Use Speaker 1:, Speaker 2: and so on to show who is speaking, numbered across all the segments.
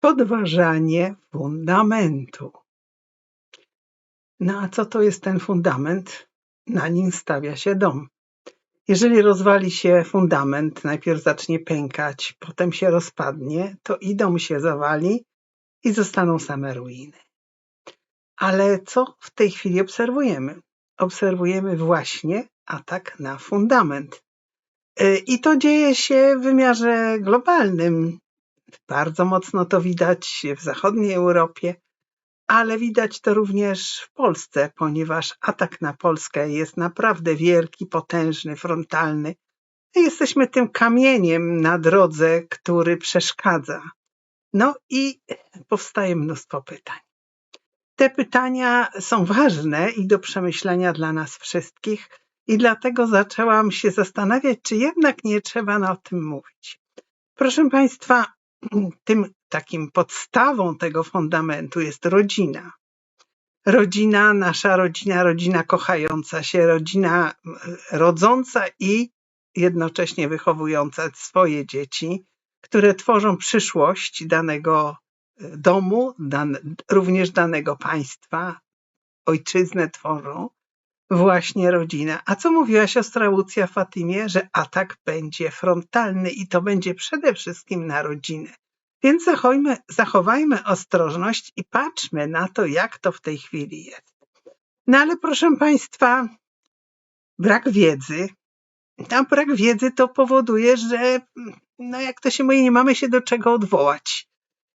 Speaker 1: Podważanie fundamentu. No a co to jest ten fundament? Na nim stawia się dom. Jeżeli rozwali się fundament, najpierw zacznie pękać, potem się rozpadnie, to i dom się zawali i zostaną same ruiny. Ale co w tej chwili obserwujemy? Obserwujemy właśnie atak na fundament. Y, I to dzieje się w wymiarze globalnym. Bardzo mocno to widać w zachodniej Europie, ale widać to również w Polsce, ponieważ atak na Polskę jest naprawdę wielki, potężny, frontalny. Jesteśmy tym kamieniem na drodze, który przeszkadza. No i powstaje mnóstwo pytań. Te pytania są ważne i do przemyślenia dla nas wszystkich, i dlatego zaczęłam się zastanawiać, czy jednak nie trzeba na o tym mówić. Proszę Państwa, tym takim podstawą tego fundamentu jest rodzina. Rodzina, nasza rodzina, rodzina kochająca się, rodzina rodząca i jednocześnie wychowująca swoje dzieci, które tworzą przyszłość danego e, domu, dan, również danego państwa, ojczyznę tworzą właśnie rodzina. A co mówiła siostra Łucja Fatimie, że atak będzie frontalny i to będzie przede wszystkim na rodzinę. Więc zachowajmy, zachowajmy ostrożność i patrzmy na to, jak to w tej chwili jest. No ale proszę Państwa, brak wiedzy. A brak wiedzy to powoduje, że, no jak to się mówi, nie mamy się do czego odwołać.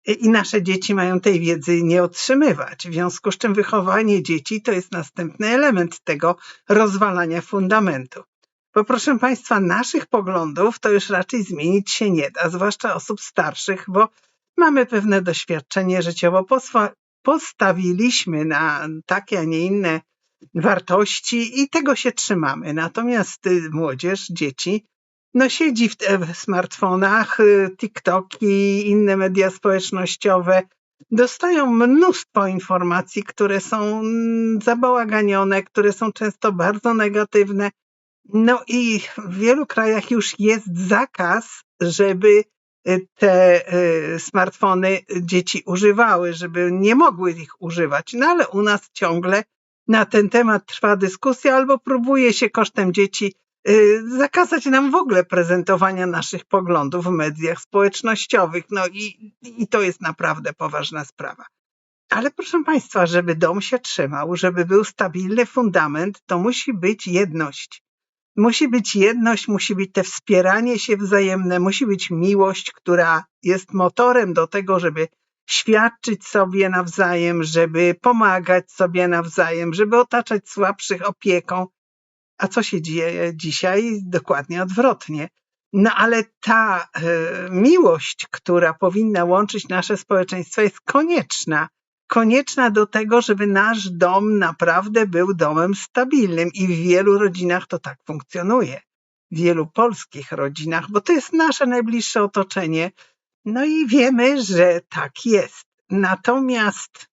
Speaker 1: I nasze dzieci mają tej wiedzy nie otrzymywać. W związku z czym wychowanie dzieci to jest następny element tego rozwalania fundamentu. Bo proszę Państwa, naszych poglądów to już raczej zmienić się nie da, zwłaszcza osób starszych, bo mamy pewne doświadczenie życiowo. Postawiliśmy na takie, a nie inne wartości i tego się trzymamy. Natomiast y, młodzież, dzieci, no siedzi w, w smartfonach, y, TikToki inne media społecznościowe. Dostają mnóstwo informacji, które są mm, zabałaganione, które są często bardzo negatywne. No i w wielu krajach już jest zakaz, żeby y, te y, smartfony dzieci używały, żeby nie mogły ich używać. No ale u nas ciągle na ten temat trwa dyskusja albo próbuje się kosztem dzieci zakazać nam w ogóle prezentowania naszych poglądów w mediach społecznościowych. No i, i to jest naprawdę poważna sprawa. Ale proszę Państwa, żeby dom się trzymał, żeby był stabilny fundament, to musi być jedność. Musi być jedność, musi być te wspieranie się wzajemne, musi być miłość, która jest motorem do tego, żeby świadczyć sobie nawzajem, żeby pomagać sobie nawzajem, żeby otaczać słabszych opieką. A co się dzieje dzisiaj? Dokładnie odwrotnie. No ale ta y, miłość, która powinna łączyć nasze społeczeństwo, jest konieczna konieczna do tego, żeby nasz dom naprawdę był domem stabilnym i w wielu rodzinach to tak funkcjonuje. W wielu polskich rodzinach, bo to jest nasze najbliższe otoczenie. No i wiemy, że tak jest. Natomiast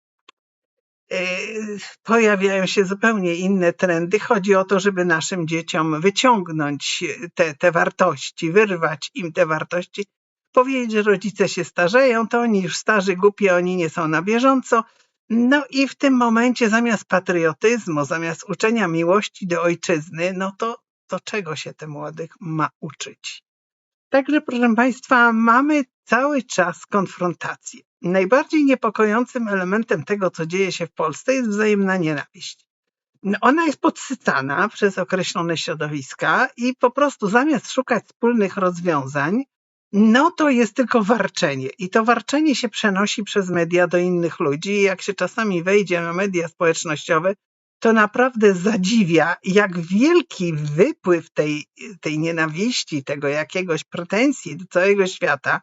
Speaker 1: pojawiają się zupełnie inne trendy. Chodzi o to, żeby naszym dzieciom wyciągnąć te, te wartości, wyrwać im te wartości powiedzieć, że rodzice się starzeją, to oni już starzy, głupi, oni nie są na bieżąco. No i w tym momencie zamiast patriotyzmu, zamiast uczenia miłości do ojczyzny, no to, to czego się te młodych ma uczyć? Także, proszę Państwa, mamy cały czas konfrontację. Najbardziej niepokojącym elementem tego, co dzieje się w Polsce, jest wzajemna nienawiść. Ona jest podsycana przez określone środowiska i po prostu zamiast szukać wspólnych rozwiązań, no to jest tylko warczenie. I to warczenie się przenosi przez media do innych ludzi. I jak się czasami wejdzie na media społecznościowe, to naprawdę zadziwia, jak wielki wypływ tej, tej nienawiści, tego jakiegoś pretensji do całego świata,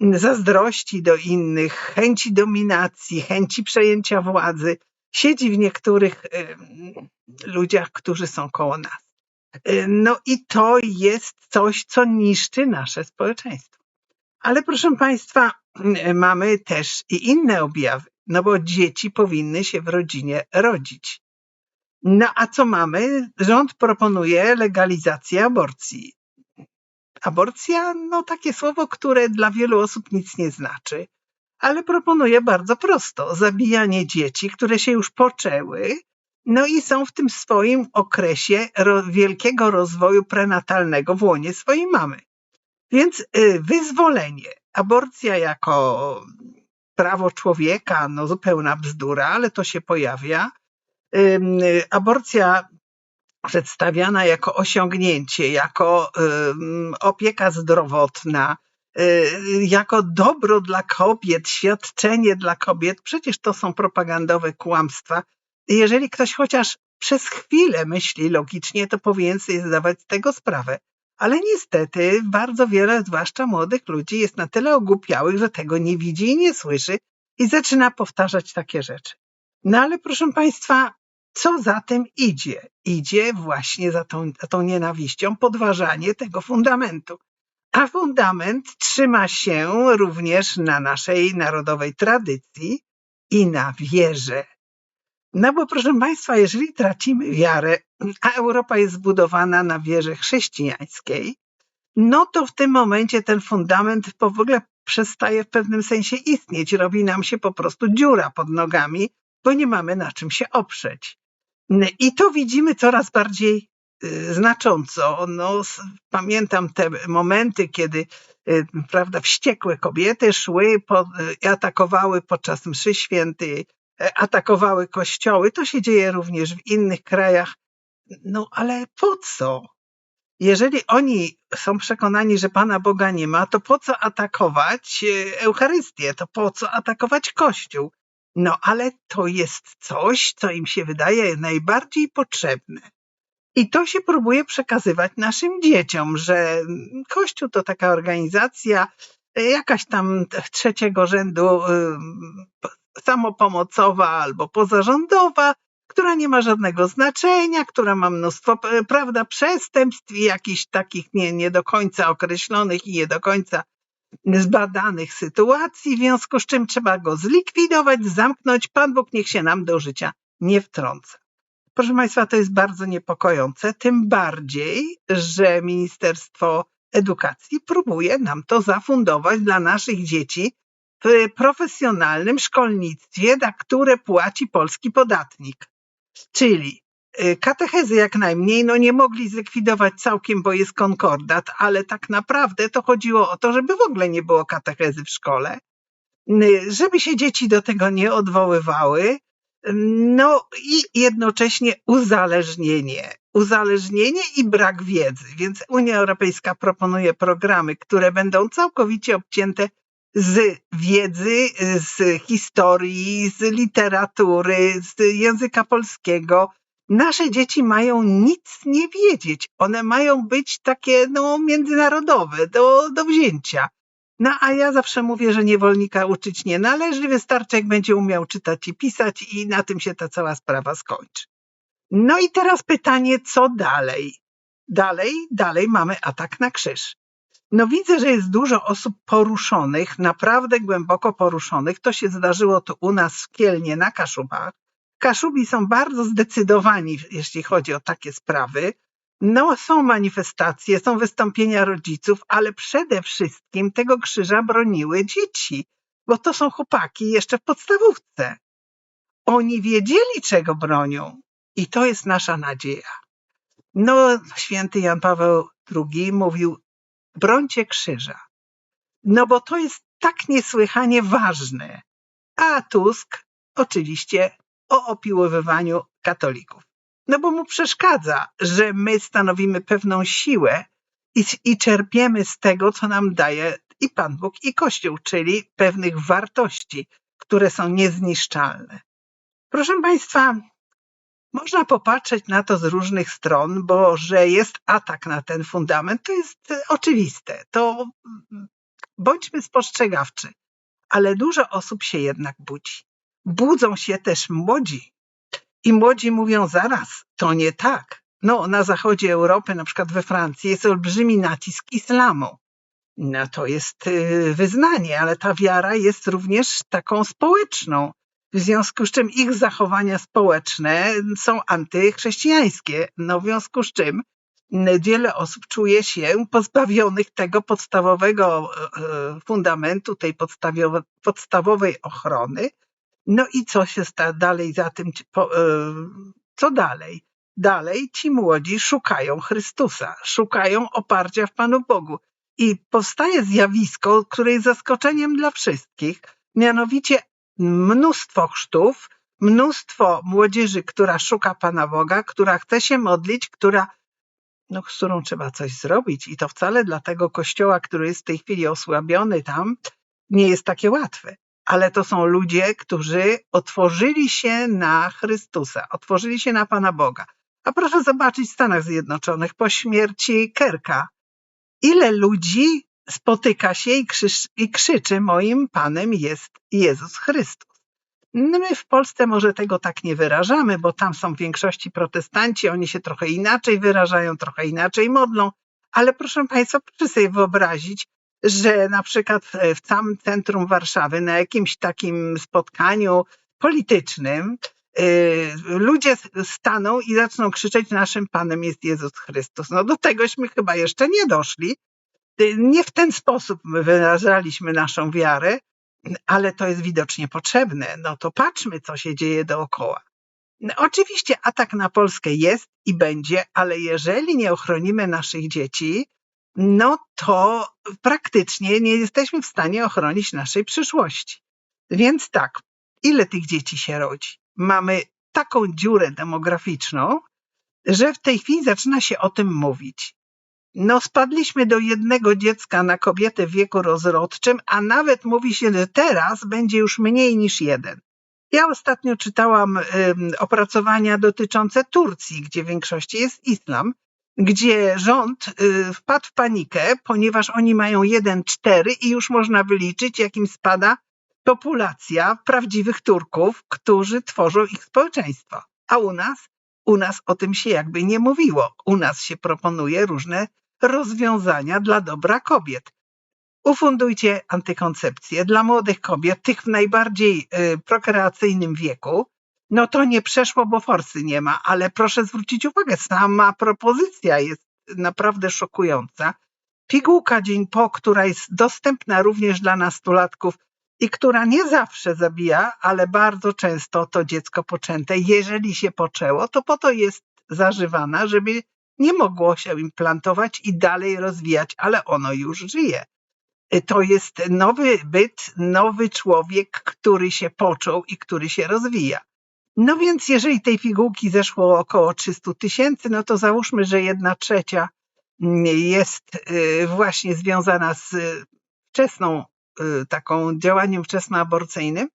Speaker 1: zazdrości do innych, chęci dominacji, chęci przejęcia władzy, siedzi w niektórych ludziach, którzy są koło nas. No i to jest coś, co niszczy nasze społeczeństwo. Ale proszę Państwa, mamy też i inne objawy, no bo dzieci powinny się w rodzinie rodzić. No a co mamy? Rząd proponuje legalizację aborcji. Aborcja, no takie słowo, które dla wielu osób nic nie znaczy. ale proponuje bardzo prosto zabijanie dzieci, które się już poczęły, no i są w tym swoim okresie wielkiego rozwoju prenatalnego w łonie swojej mamy. Więc y, wyzwolenie, aborcja jako prawo człowieka, no zupełna bzdura, ale to się pojawia. Aborcja przedstawiana jako osiągnięcie, jako opieka zdrowotna, y, jako dobro dla kobiet, świadczenie dla kobiet, przecież to są propagandowe kłamstwa. Jeżeli ktoś chociaż przez chwilę myśli logicznie, to powinien sobie zdawać z tego sprawę. Ale niestety bardzo wiele, zwłaszcza młodych ludzi, jest na tyle ogłupiałych, że tego nie widzi i nie słyszy i zaczyna powtarzać takie rzeczy. No ale proszę Państwa, co za tym idzie? Idzie właśnie za tą, za tą nienawiścią podważanie tego fundamentu. A fundament trzyma się również na naszej narodowej tradycji i na wierze. No bo proszę Państwa, jeżeli tracimy wiarę, a Europa jest zbudowana na wierze chrześcijańskiej, no to w tym momencie ten fundament w ogóle przestaje w pewnym sensie istnieć. Robi nam się po prostu dziura pod nogami, bo nie mamy na czym się oprzeć. I to widzimy coraz bardziej y, znacząco. No, pamiętam te momenty, kiedy y, prawda, wściekłe kobiety szły i atakowały podczas mszy świętej, e, atakowały kościoły. To się dzieje również w innych krajach. No ale po co? Jeżeli oni są przekonani, że Pana Boga nie ma, to po co atakować Eucharystię? To po co atakować Kościół? No ale to jest coś, co im się wydaje najbardziej potrzebne. I to się próbuje przekazywać naszym dzieciom, że Kościół to taka organizacja, jakaś tam trzeciego rzędu samopomocowa albo pozarządowa, która nie ma żadnego znaczenia, która ma mnóstwo, prawda, przestępstw i jakichś takich nie, nie do końca określonych i nie do końca zbadanych sytuacji, w związku z czym trzeba go zlikwidować, zamknąć. Pan Bóg niech się nam do życia nie wtrąca. Proszę Państwa, to jest bardzo niepokojące, tym bardziej, że Ministerstwo Edukacji próbuje nam to zafundować dla naszych dzieci w profesjonalnym szkolnictwie, za które płaci polski podatnik. Czyli katechezy jak najmniej, no nie mogli zlikwidować całkiem, bo jest konkordat, ale tak naprawdę to chodziło o to, żeby w ogóle nie było katechezy w szkole, y, żeby się dzieci do tego nie odwoływały, no i jednocześnie uzależnienie. Uzależnienie i brak wiedzy. Więc Unia Europejska proponuje programy, które będą całkowicie obcięte z wiedzy, z historii, z literatury, z języka polskiego, nasze dzieci mają nic nie wiedzieć. One mają być takie no, międzynarodowe, do, do wzięcia. No a ja zawsze mówię, że niewolnika uczyć nie należy, wystarczy jak będzie umiał czytać i pisać i na tym się ta cała sprawa skończy. No i teraz pytanie, co dalej? Dalej, dalej mamy atak na krzyż. No widzę, że jest dużo osób poruszonych, naprawdę głęboko poruszonych. To się zdarzyło tu u nas w Kielnie na Kaszubach. Kaszubi są bardzo zdecydowani, jeśli chodzi o takie sprawy. No, są manifestacje, są wystąpienia rodziców, ale przede wszystkim tego krzyża broniły dzieci, bo to są chłopaki jeszcze w podstawówce. Oni wiedzieli, czego bronią, i to jest nasza nadzieja. No, święty Jan Paweł II mówił: brońcie krzyża. No, bo to jest tak niesłychanie ważne. A Tusk oczywiście o opiłowywaniu katolików. No bo mu przeszkadza, że my stanowimy pewną siłę i, i czerpiemy z tego, co nam daje i Pan Bóg, i Kościół, czyli pewnych wartości, które są niezniszczalne. Proszę Państwa, można popatrzeć na to z różnych stron, bo że jest atak na ten fundament, to jest oczywiste. To bądźmy spostrzegawczy, ale dużo osób się jednak budzi budzą się też młodzi. I młodzi mówią zaraz, to nie tak. No, na zachodzie Europy, na przykład we Francji, jest olbrzymi nacisk islamu. No, to jest y, wyznanie, ale ta wiara jest również taką społeczną. W związku z czym ich zachowania społeczne są antychrześcijańskie. No, w związku z czym wiele osób czuje się pozbawionych tego podstawowego fundamentu, tej podstawowej ochrony. No i co się sta dalej za tym, co dalej? Dalej ci młodzi szukają Chrystusa, szukają oparcia w Panu Bogu. I powstaje zjawisko, które jest zaskoczeniem dla wszystkich, mianowicie mnóstwo chrztów, mnóstwo młodzieży, która szuka Pana Boga, która chce się modlić, która, no, z którą trzeba coś zrobić. I to wcale dla tego kościoła, który jest w tej chwili osłabiony tam, nie jest takie łatwe. Ale to są ludzie, którzy otworzyli się na Chrystusa, otworzyli się na Pana Boga. A proszę zobaczyć w Stanach Zjednoczonych po śmierci Kerka, ile ludzi spotyka się i, krzyż, i krzyczy: Moim Panem jest Jezus Chrystus. No my w Polsce może tego tak nie wyrażamy, bo tam są w większości protestanci, oni się trochę inaczej wyrażają, trochę inaczej modlą, ale proszę Państwa, proszę sobie wyobrazić, że na przykład w samym centrum Warszawy na jakimś takim spotkaniu politycznym Y, ludzie staną i zaczną krzyczeć, naszym Panem jest Jezus Chrystus. No do tegośmy chyba jeszcze nie doszli. Y, nie w ten sposób my wyrażaliśmy naszą wiarę, ale to jest widocznie potrzebne. No to patrzmy, co się dzieje dookoła. No, oczywiście atak na Polskę jest i będzie, ale jeżeli nie ochronimy naszych dzieci, no to praktycznie nie jesteśmy w stanie ochronić naszej przyszłości. Więc tak, ile tych dzieci się rodzi? mamy taką dziurę demograficzną, że w tej chwili zaczyna się o tym mówić. No, spadliśmy do jednego dziecka na kobietę w wieku rozrodczym, a nawet mówi się, że teraz będzie już mniej niż jeden. Ja ostatnio czytałam opracowania dotyczące Turcji, gdzie w większości jest islam, gdzie rząd y, wpadł w panikę, ponieważ oni mają jeden cztery i już można wyliczyć, jakim spada populacja prawdziwych Turków, którzy tworzą ich społeczeństwo. A u nas? U nas o tym się jakby nie mówiło. U nas się proponuje różne rozwiązania dla dobra kobiet. Ufundujcie antykoncepcję dla młodych kobiet, tych w najbardziej y, prokreacyjnym wieku. No to nie przeszło, bo forsy nie ma, ale proszę zwrócić uwagę, sama propozycja jest naprawdę szokująca. Pigułka dzień po, która jest dostępna również dla nastolatków, i która nie zawsze zabija, ale bardzo często to dziecko poczęte, jeżeli się poczęło, to po to jest zażywana, żeby nie mogło się implantować i dalej rozwijać, ale ono już żyje. To jest nowy byt, nowy człowiek, który się począł i który się rozwija. No więc jeżeli tej pigułki zeszło około 300 tysięcy, no to załóżmy, że jedna trzecia jest y, właśnie związana z wczesną Y, taką działaniem wczesnoaborcyjnym,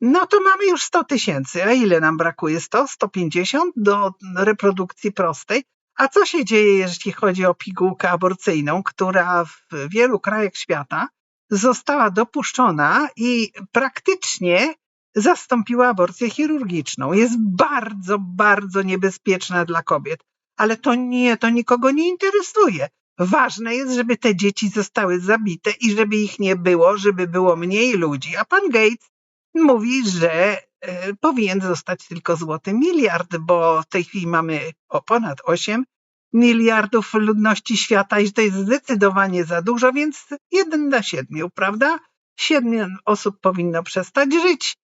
Speaker 1: no to mamy już 100 tysięcy. A ile nam brakuje? 100, 150 do reprodukcji prostej. A co się dzieje, jeśli chodzi o pigułkę aborcyjną, która w wielu krajach świata została dopuszczona i praktycznie zastąpiła aborcję chirurgiczną. Jest bardzo, bardzo niebezpieczna dla kobiet, ale to nie, to nikogo nie interesuje. Ważne jest, żeby te dzieci zostały zabite i żeby ich nie było, żeby było mniej ludzi. A pan Gates mówi, że e, powinien zostać tylko złoty miliard, bo w tej chwili mamy o ponad 8 miliardów ludności świata i to jest zdecydowanie za dużo, więc jeden na siedmiu, prawda? Siedmiu osób powinno przestać żyć,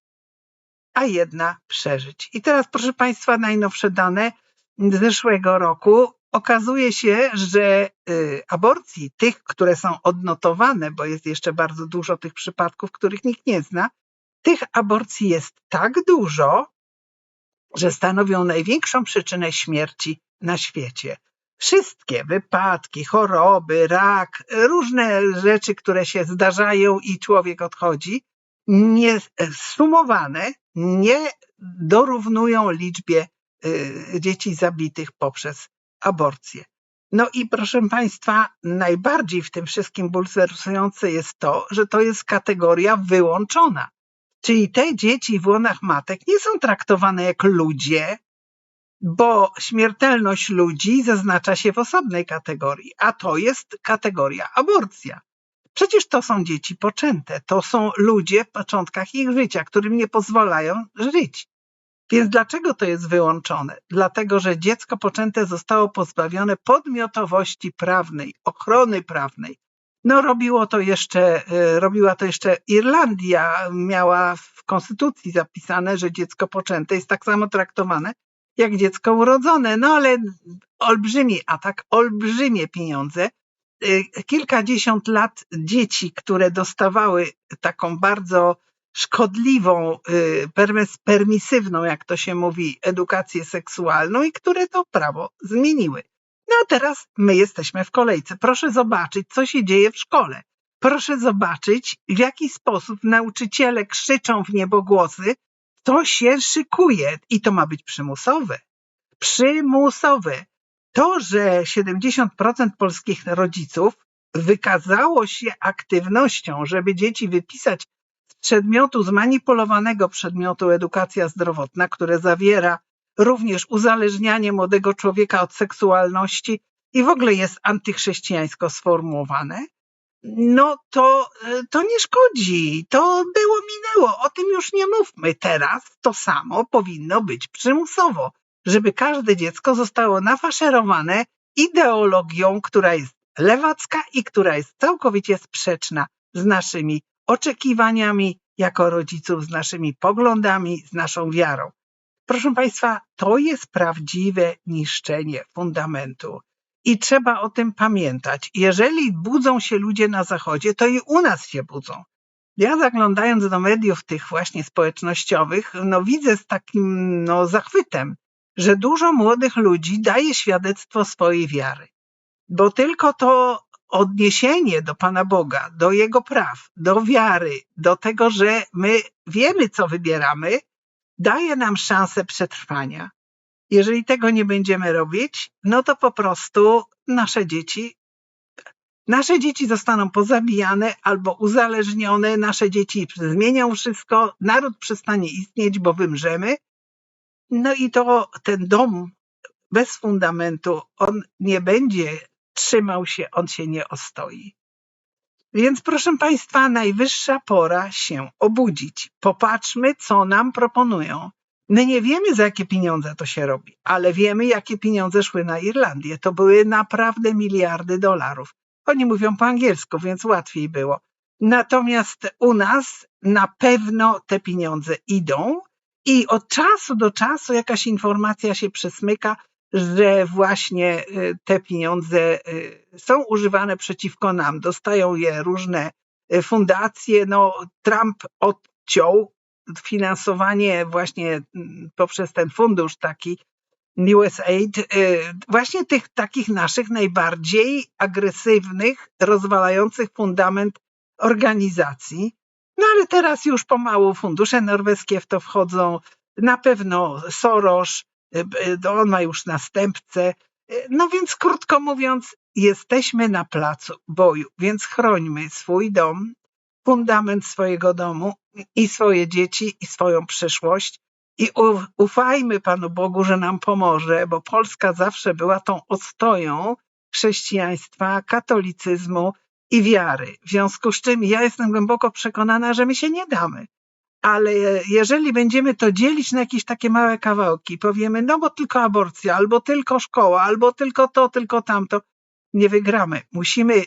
Speaker 1: a jedna przeżyć. I teraz, proszę Państwa, najnowsze dane z zeszłego roku okazuje się, że y, aborcji, tych, które są odnotowane, bo jest jeszcze bardzo dużo tych przypadków, których nikt nie zna, tych aborcji jest tak dużo, że stanowią największą przyczynę śmierci na świecie. Wszystkie wypadki, choroby, rak, różne rzeczy, które się zdarzają i człowiek odchodzi, nie sumowane nie dorównują liczbie y, dzieci zabitych poprzez aborcję. No i proszę Państwa, najbardziej w tym wszystkim bulwersujące jest to, że to jest kategoria wyłączona. Czyli te dzieci w łonach matek nie są traktowane jak ludzie, bo śmiertelność ludzi zaznacza się w osobnej kategorii, a to jest kategoria aborcja. Przecież to są dzieci poczęte, to są ludzie w początkach ich życia, którym nie pozwalają żyć. Więc dlaczego to jest wyłączone? Dlatego, że dziecko poczęte zostało pozbawione podmiotowości prawnej, ochrony prawnej. No robiło to jeszcze, e, robiła to jeszcze Irlandia, miała w konstytucji zapisane, że dziecko poczęte jest tak samo traktowane jak dziecko urodzone. No ale olbrzymi atak, olbrzymie pieniądze. E, kilkadziesiąt lat dzieci, które dostawały taką bardzo szkodliwą, y, permisywną, jak to się mówi, edukację seksualną i które to prawo zmieniły. No a teraz my jesteśmy w kolejce. Proszę zobaczyć, co się dzieje w szkole. Proszę zobaczyć, w jaki sposób nauczyciele krzyczą w niebogłosy, to się szykuje i to ma być przymusowe. Przymusowe. To, że 70% polskich rodziców wykazało się aktywnością, żeby dzieci wypisać przedmiotu, zmanipulowanego przedmiotu edukacja zdrowotna, które zawiera również uzależnianie młodego człowieka od seksualności i w ogóle jest antychrześcijańsko sformułowane, no to, to nie szkodzi. To było, minęło. O tym już nie mówmy. Teraz to samo powinno być przymusowo, żeby każde dziecko zostało nafaszerowane ideologią, która jest lewacka i która jest całkowicie sprzeczna z naszymi oczekiwaniami jako rodziców, z naszymi poglądami, z naszą wiarą. Proszę Państwa, to jest prawdziwe niszczenie fundamentu. I trzeba o tym pamiętać. Jeżeli budzą się ludzie na Zachodzie, to i u nas się budzą. Ja zaglądając do mediów tych właśnie społecznościowych, no widzę z takim no, zachwytem, że dużo młodych ludzi daje świadectwo swojej wiary. Bo tylko to odniesienie do Pana Boga, do Jego praw, do wiary, do tego, że my wiemy, co wybieramy, daje nam szansę przetrwania. Jeżeli tego nie będziemy robić, no to po prostu nasze dzieci, nasze dzieci zostaną pozabijane albo uzależnione, nasze dzieci zmienią wszystko, naród przestanie istnieć, bo wymrzemy. No i to ten dom bez fundamentu, on nie będzie trzymał się, on się nie ostoi. Więc proszę Państwa, najwyższa pora się obudzić. Popatrzmy, co nam proponują. My nie wiemy, za jakie pieniądze to się robi, ale wiemy, jakie pieniądze szły na Irlandię. To były naprawdę miliardy dolarów. Oni mówią po angielsku, więc łatwiej było. Natomiast u nas na pewno te pieniądze idą i od czasu do czasu jakaś informacja się przesmyka, że właśnie y, te pieniądze y, są używane przeciwko nam. Dostają je różne y, fundacje. No, Trump odciął finansowanie właśnie mm, poprzez ten fundusz taki USAID, właśnie tych takich naszych najbardziej agresywnych, rozwalających fundament organizacji. No ale teraz już pomału fundusze norweskie w to wchodzą. Na pewno Soros, on ma już następcę. No więc krótko mówiąc, jesteśmy na placu boju, więc chrońmy swój dom, fundament swojego domu i swoje dzieci i swoją przyszłość. I ufajmy Panu Bogu, że nam pomoże, bo Polska zawsze była tą ostoją chrześcijaństwa, katolicyzmu i wiary. W związku z czym ja jestem głęboko przekonana, że my się nie damy ale jeżeli będziemy to dzielić na jakieś takie małe kawałki, powiemy, no bo tylko aborcja, albo tylko szkoła, albo tylko to, tylko tamto, nie wygramy. Musimy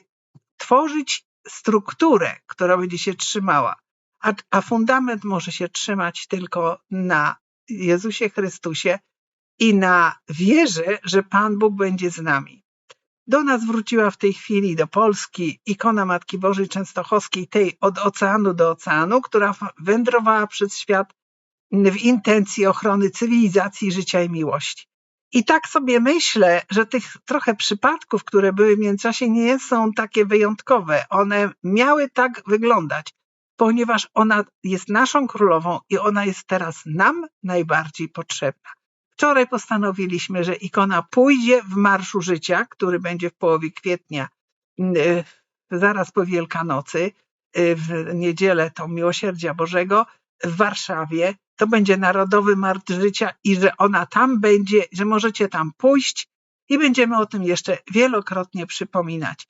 Speaker 1: tworzyć strukturę, która będzie się trzymała, a, a fundament może się trzymać tylko na Jezusie Chrystusie i na wierze, że Pan Bóg będzie z nami. Do nas wróciła w tej chwili, do Polski, ikona Matki Bożej Częstochowskiej, tej od oceanu do oceanu, która wędrowała przez świat w intencji ochrony cywilizacji, życia i miłości. I tak sobie myślę, że tych trochę przypadków, które były w międzyczasie, nie są takie wyjątkowe. One miały tak wyglądać, ponieważ ona jest naszą królową i ona jest teraz nam najbardziej potrzebna. Wczoraj postanowiliśmy, że ikona pójdzie w Marszu Życia, który będzie w połowie kwietnia, y, zaraz po Wielkanocy, y, w niedzielę to Miłosierdzia Bożego w Warszawie. To będzie Narodowy Marsz Życia i że ona tam będzie, że możecie tam pójść i będziemy o tym jeszcze wielokrotnie przypominać.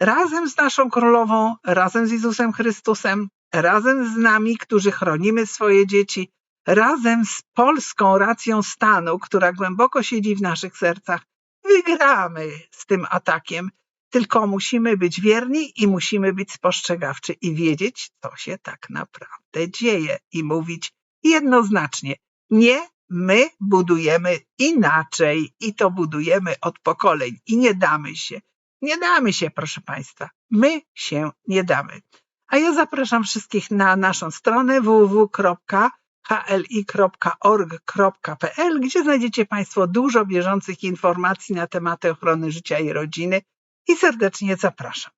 Speaker 1: Razem z naszą królową, razem z Jezusem Chrystusem, razem z nami, którzy chronimy swoje dzieci, razem z polską racją stanu, która głęboko siedzi w naszych sercach, wygramy z tym atakiem. Tylko musimy być wierni i musimy być spostrzegawczy i wiedzieć, co się tak naprawdę dzieje i mówić jednoznacznie. Nie, my budujemy inaczej i to budujemy od pokoleń i nie damy się. Nie damy się, proszę Państwa. My się nie damy. A ja zapraszam wszystkich na naszą stronę www.hli.org.pl, gdzie znajdziecie Państwo dużo bieżących informacji na tematy ochrony życia i rodziny i serdecznie zapraszam.